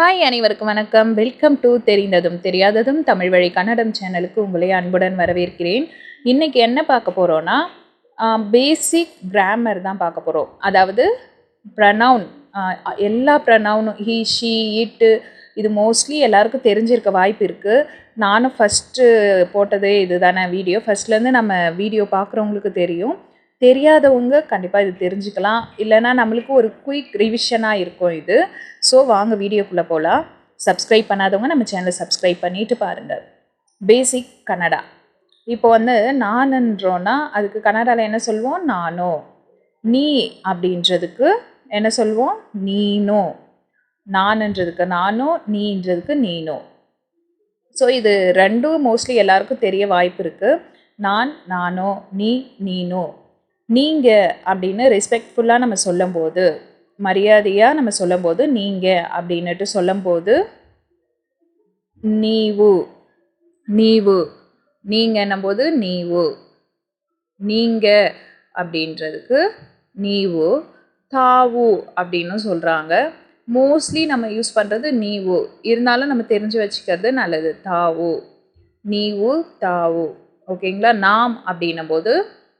Hi அனைவருக்கும் வணக்கம். Welcome to தெரிந்ததும் தெரியாததும் தமிழ் வழி கன்னடம் சேனலுக்கு உங்களை அன்புடன் வரவேற்கிறேன். இன்றைக்கி என்ன பார்க்க போகிறோன்னா பேசிக் கிராமர் தான் பார்க்க போகிறோம் அதாவது ப்ரனவுன் எல்லா ப்ரனவுனும் ஹீ ஷீ இட்டு இது மோஸ்ட்லி எல்லாருக்கும் தெரிஞ்சிருக்க வாய்ப்பு இருக்குது நானும் ஃபஸ்ட்டு போட்டதே இது தானே வீடியோ ஃபஸ்ட்லேருந்து நம்ம வீடியோ பார்க்குறவங்களுக்கு தெரியும். தெரியாதவங்க கண்டிப்பாக இது தெரிஞ்சுக்கலாம். இல்லைன்னா நம்மளுக்கு ஒரு குயிக் ரிவிஷனாக இருக்கும் இது. ஸோ வாங்க வீடியோக்குள்ளே போகலாம் சப்ஸ்கிரைப் பண்ணாதவங்க நம்ம சேனலை சப்ஸ்கிரைப் பண்ணிட்டு பாருங்கள் பேசிக் கன்னடா. இப்போ வந்து நானுன்றோன்னா அதுக்கு கன்னடாவில் என்ன சொல்வோம்? நானோ. நீ அப்படின்றதுக்கு என்ன சொல்வோம்? நீனோ. நானுன்றதுக்கு நானோ நீன்றதுக்கு நீனோ. ஸோ இது ரெண்டும் மோஸ்ட்லி எல்லாருக்கும் தெரிய வாய்ப்பு இருக்குது நான் நானோ நீ நீனோ. நீங்கள் அப்படின்னு ரெஸ்பெக்ட்ஃபுல்லாக நம்ம சொல்லும்போது மரியாதையாக நம்ம சொல்லும்போது நீங்கள் அப்படின்னுட்டு சொல்லும்போது நீவு நீவு நீங்கள் போது நீவு நீங்கள் அப்படின்றதுக்கு நீவு தாவு அப்படின்னு சொல்கிறாங்க மோஸ்ட்லி நம்ம யூஸ் பண்ணுறது நீவு. இருந்தாலும் நம்ம தெரிஞ்சு வச்சுக்கிறது நல்லது. தாவு நீவு தாவு. ஓகேங்களா நாம் அப்படின்னும் போது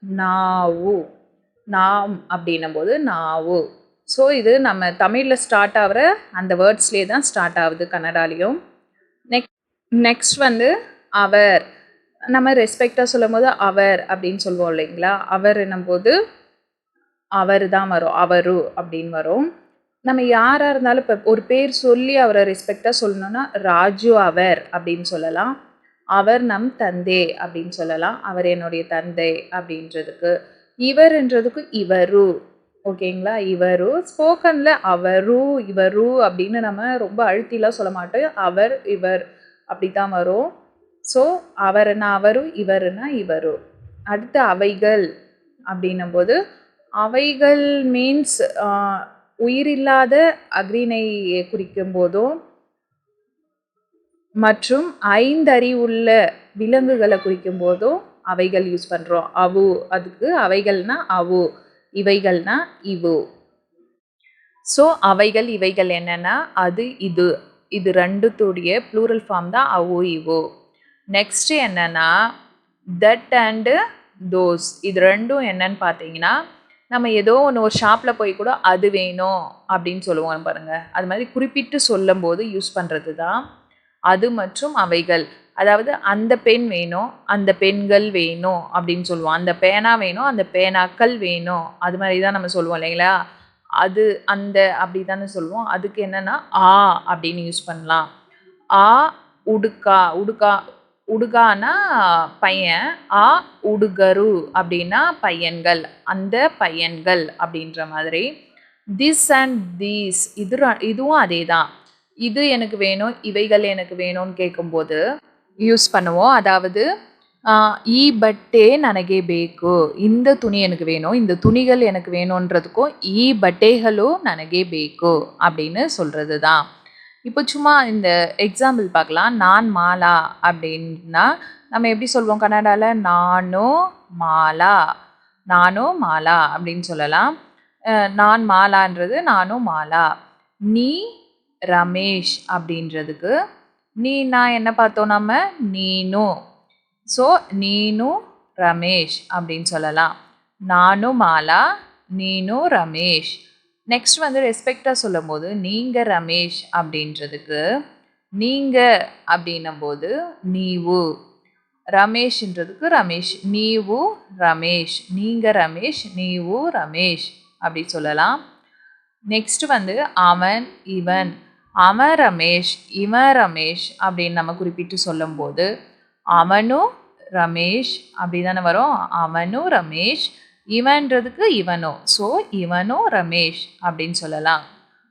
நாவு. நாம் அப்படின்னும் போது நாவு. ஸோ இது நம்ம தமிழில் ஸ்டார்ட் ஆகிற அந்த வேர்ட்ஸ்லேயே தான் ஸ்டார்ட் ஆகுது கன்னடாலேயும். நெக் நெக்ஸ்ட் வந்து அவர். நம்ம ரெஸ்பெக்டாக சொல்லும் போது அவர் அப்படின்னு சொல்லுவோம் இல்லைங்களா? அவர் என்னும்போது அவர் தான் வரும். அவரு அப்படின்னு வரும். நம்ம யாராக இருந்தாலும் இப்போ ஒரு பேர் சொல்லி அவரை ரெஸ்பெக்டாக சொல்லணும்னா ராஜு அவர் அப்படின்னு சொல்லலாம். அவர் நம் தந்தை அப்படின்னு சொல்லலாம். அவர் என்னுடைய தந்தை அப்படின்றதுக்கு இவர்ன்றதுக்கு இவரு. ஓகேங்களா? இவரு. ஸ்போக்கனில் அவரு இவரு அப்படின்னு நம்ம ரொம்ப அழுத்திலாம் சொல்ல மாட்டோம். அவர் இவர் அப்படி தான் வரும். ஸோ அவருன்னா அவரு இவருன்னா இவரு. அடுத்து அவைகள் அப்படின்னும் போது அவைகள் மீன்ஸ் உயிரில்லாத அக்ரிணை குறிக்கும் போதும் மற்றும் ஐந்தறிவுள்ள விலங்குகளை குறிக்கும் போதும் அவைகள் யூஸ் பண்ணுறோம் அவு அதுக்கு அவைகள்னா அவு இவைகள்னா இவு. ஸோ அவைகள் இவைகள் என்னென்னா அது இது. இது ரெண்டுத்துடைய ப்ளூரல் ஃபார்ம் தான் அவு இவு. நெக்ஸ்ட்டு என்னென்னா தட் அண்டு தோஸ் இது ரெண்டும் என்னன்னு பார்த்தீங்கன்னா நம்ம ஏதோ ஒன்று ஒரு ஷாப்பில் போய் கூட அது வேணும் அப்படின்னு சொல்லுவோம் பாருங்கள் அது மாதிரி குறிப்பிட்டு சொல்லும்போது யூஸ் பண்ணுறது தான் அது மற்றும் அவைகள். அதாவது அந்த பெண் வேணும் அந்த பெண்கள் வேணும் அப்படின்னு சொல்லுவோம். அந்த பேனா வேணும் அந்த பேனாக்கள் வேணும். அது மாதிரி தான் நம்ம சொல்லுவோம் இல்லைங்களா? அது அந்த அப்படி தானே சொல்லுவோம். அதுக்கு என்னென்னா ஆ அப்படின்னு யூஸ் பண்ணலாம். ஆ உடுக்கா. உடுக்கா உடுகானா பையன் ஆ உடுகரு அப்படின்னா பையன்கள். அந்த பையன்கள் அப்படின்ற மாதிரி. திஸ் அண்ட் தீஸ் இது இதுவும் அதே தான் இது எனக்கு வேணும் இவைகள் எனக்கு வேணும்னு கேட்கும்போது யூஸ் பண்ணுவோம் அதாவது ಈ ಬಟ್ಟೆ ನನಗೆ ಬೇಕು இந்த துணி எனக்கு வேணும் இந்த துணிகள் எனக்கு வேணுன்றதுக்கும் ಈ ಬಟ್ಟೆಗಳು ನನಗೆ ಬೇಕು அப்படின்னு சொல்கிறது தான் இப்போ சும்மா இந்த எக்ஸாம்பிள் பார்க்கலாம் நான் மாலா அப்படின்னா நம்ம எப்படி சொல்வோம் கன்னடாவில் நானும் மாலா நானும் மாலா அப்படின்னு சொல்லலாம் நான் மாலான்றது நானும் மாலா நீ ரமேஷ் அப்படின்றதுக்கு நீ நான் என்ன பார்த்தோம் நம்ம நீனு. ஸோ நீனு ரமேஷ் அப்படின்னு சொல்லலாம். நானும் மாலா நீனும் ரமேஷ். நெக்ஸ்ட் வந்து ரெஸ்பெக்டாக சொல்லும் போது நீங்கள் ரமேஷ் அப்படின்றதுக்கு நீங்கள் அப்படின்னும் போது நீவு. ரமேஷ்ன்றதுக்கு ரமேஷ் நீவு ரமேஷ். நீங்கள் ரமேஷ் நீவு ரமேஷ் அப்படி சொல்லலாம். நெக்ஸ்ட் வந்து அவன் இவன். அம ரமேஷ் இவன் ரமேஷ் அப்படின்னு நம்ம குறிப்பிட்டு சொல்லும்போது அவனும் ரமேஷ் அப்படி தானே வரும்? அவனும் ரமேஷ் இவன்றதுக்கு இவனோ. ஸோ இவனும் ரமேஷ் அப்படின்னு சொல்லலாம்.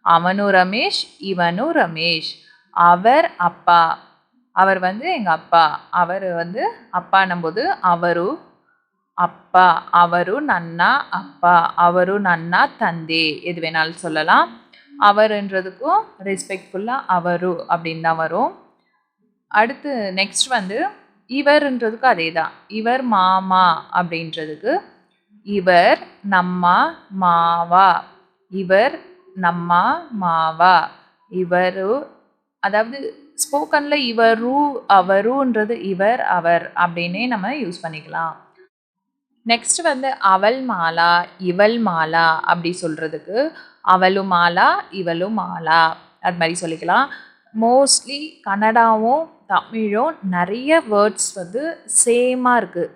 அவனும் ரமேஷ் இவனும் ரமேஷ். அவர் அப்பா. அவர் வந்து எங்கள் அப்பா. அவர் வந்து அப்பான்னும்போது அவரும் அப்பா. அவரும் நன்னா அப்பா. அவரும் நன்னா தந்தே. எது வேணாலும் சொல்லலாம். அவருன்றதுக்கும் ரெஸ்பெக்ட்ஃபுல்லாக அவரு அப்படின்னு தான் வரும். அடுத்து நெக்ஸ்ட் வந்து இவர்ன்றதுக்கு அதே தான் இவர் மாமா அப்படின்றதுக்கு இவர் நம்மா மாவா இவர் நம்மா மாவா இவரு அதாவது ஸ்போக்கனில் இவரு அவருன்றது இவர் அவர் அப்படின்னே நம்ம யூஸ் பண்ணிக்கலாம். நெக்ஸ்ட் வந்து அவள் மாலா இவள் மாலா அப்படி சொல்கிறதுக்கு அவளும் மாலா இவளும் மாலா. அது மாதிரி சொல்லிக்கலாம். மோஸ்ட்லி கன்னடாவும் தமிழும் நிறைய வேர்ட்ஸ் வந்து சேமாக இருக்குது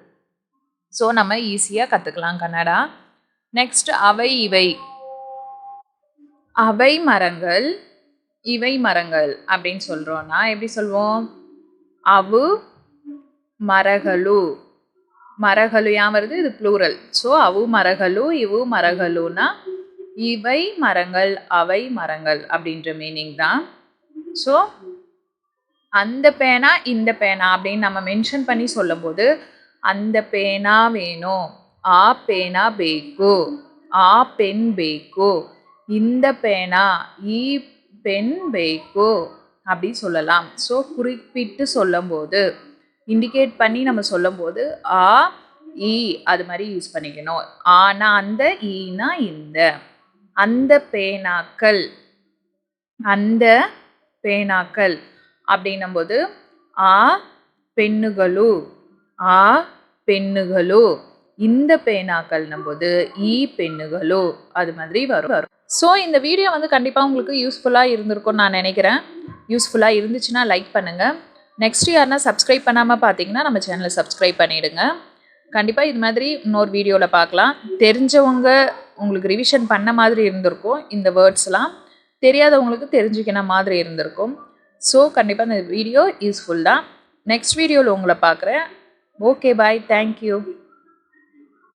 ஸோ நம்ம ஈஸியாக கற்றுக்கலாம் கன்னடா நெக்ஸ்ட் அவை இவை. அவை மரங்கள் இவை மரங்கள் அப்படின்னு சொல்கிறோன்னா எப்படி சொல்வோம்? அவு மரகளு. మరగలు యామరదు ఇది ప్లూరల్ సో అవు మరగలు ఇవు మరగలునా இவை மரங்கள் அவை மரங்கள் அப்படின்ற மீனிங் தான். ஸோ அந்த பேனா இந்த பேனா அப்படின்னு நம்ம மென்ஷன் பண்ணி சொல்லும்போது அந்த பேனா வேணும் ஆ பேனா பேக்கு ஆ பெண் பேக்கு இந்த பேனா ஈ பெண் பேக்கு அப்படி சொல்லலாம். ஸோ குறிப்பிட்டு சொல்லும்போது இண்டிகேட் பண்ணி நம்ம சொல்லும்போது ஆ ஈ அது மாதிரி யூஸ் பண்ணிக்கணும். ஆனா அந்த ஈனா இந்த. அந்த பேனாக்கள். அந்த பேனாக்கள் அப்படின்னும்போது ஆ பெண்ணுகளு. ஆ பெண்ணுகளு. இந்த பேனாக்கள்னும் போது ஈ பெண்ணுகளோ. அது மாதிரி வரும். வரும் ஸோ இந்த வீடியோ வந்து கண்டிப்பாக உங்களுக்கு யூஸ்ஃபுல்லாக இருந்திருக்கும்னு நான் நினைக்கிறேன். யூஸ்ஃபுல்லாக இருந்துச்சுன்னா லைக் பண்ணுங்கள் நெக்ஸ்ட் யாருன்னா சப்ஸ்கிரைப் பண்ணாமல் பார்த்தீங்கன்னா நம்ம சேனலை சப்ஸ்கிரைப் பண்ணிவிடுங்க கண்டிப்பாக இது மாதிரி இன்னொரு வீடியோவில் பார்க்கலாம் தெரிஞ்சவங்க உங்களுக்கு ரிவிஷன் பண்ண மாதிரி இருந்திருக்கும் இந்த வேர்ட்ஸ்லாம் தெரியாதவங்களுக்கு தெரிஞ்சுக்கின மாதிரி இருந்திருக்கும். ஸோ கண்டிப்பாக இந்த வீடியோ யூஸ்ஃபுல் தான். நெக்ஸ்ட் வீடியோவில் உங்களை பார்க்குறேன் ஓகே பாய் தேங்க்யூ